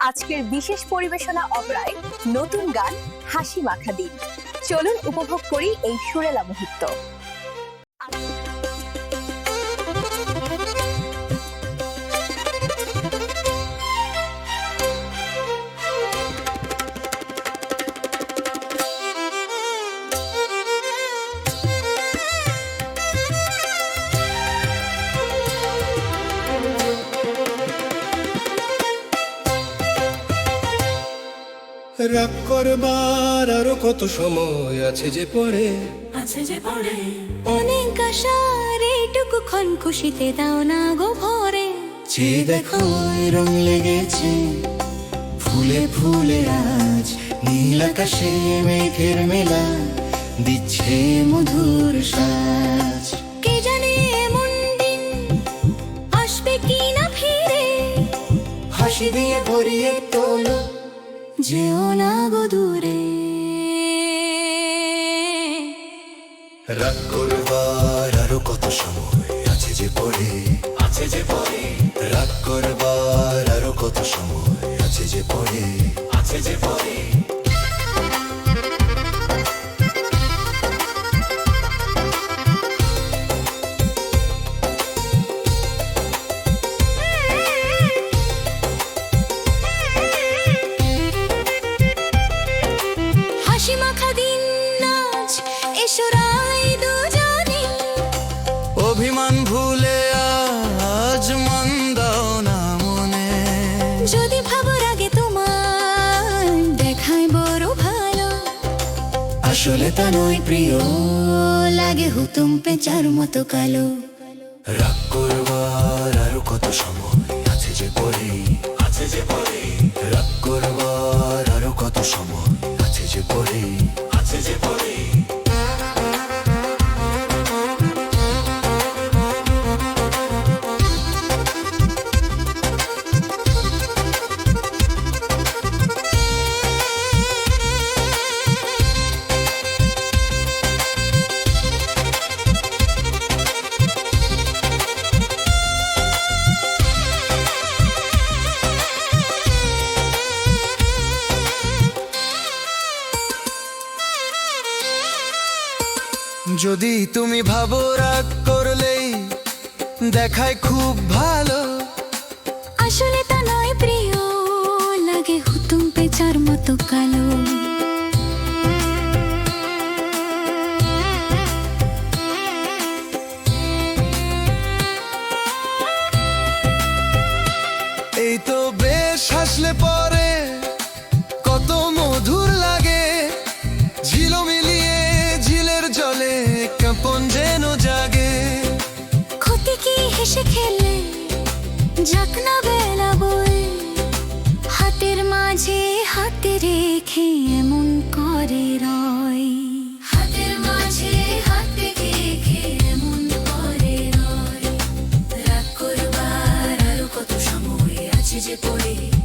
আজকের বিশেষ পরিবেশনা অপরায় নতুন গান হাসি মাখা দিন। চলুন উপভোগ করি এই সুরেলা মুহূর্ত। রাগ করবার আরও কত সময় আছে যে পড়ে আছে যে পড়ে অনেক আশার এইটুকু ক্ষণ খুশিতে দাও না গো ভরে। যে দেখো রং লেগেছে ফুলে ফুলে আজ নীল আকাশে মেঘের মেলা দিচ্ছে মধুর সাজ। কে জানে এমন দিন আসবে কি না ফিরে? হাসি দিয়ে ভরিয়ে তোলো যেও না গো দূরে। রাগ করবার আসলে তা নয় প্রিয়। লাগে হুতুম পেঁচার মতো কালো। রাগ করবার আরও কত সময়? যদি তুমি ভাবো রাগ করলেই দেখায় খুব ভালো। আসলে যাক বেলা বই হাতের মাঝে হাতে রেখে এমন করে রয় হাতের মাঝে হাতে রেখে এমন রয় রাগ করবার আছে যে পড়ে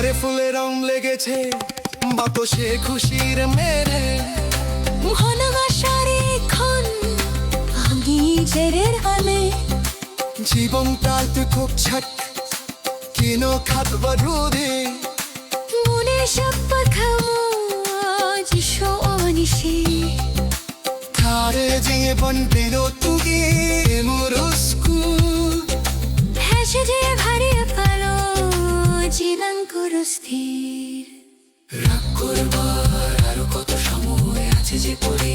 গেছে বাতসে খুশির মেরে। ঘনবাসারে খন আমি জেরের হালে জীবন তালতে খুব ছট কিনো খাত বরুদে মনে সব খামো যিশো অনিশে খারে জীবন পেল তুগে মুরুস্কু স্থির রাগ করবার আরও কত সময় আছে যে পড়ে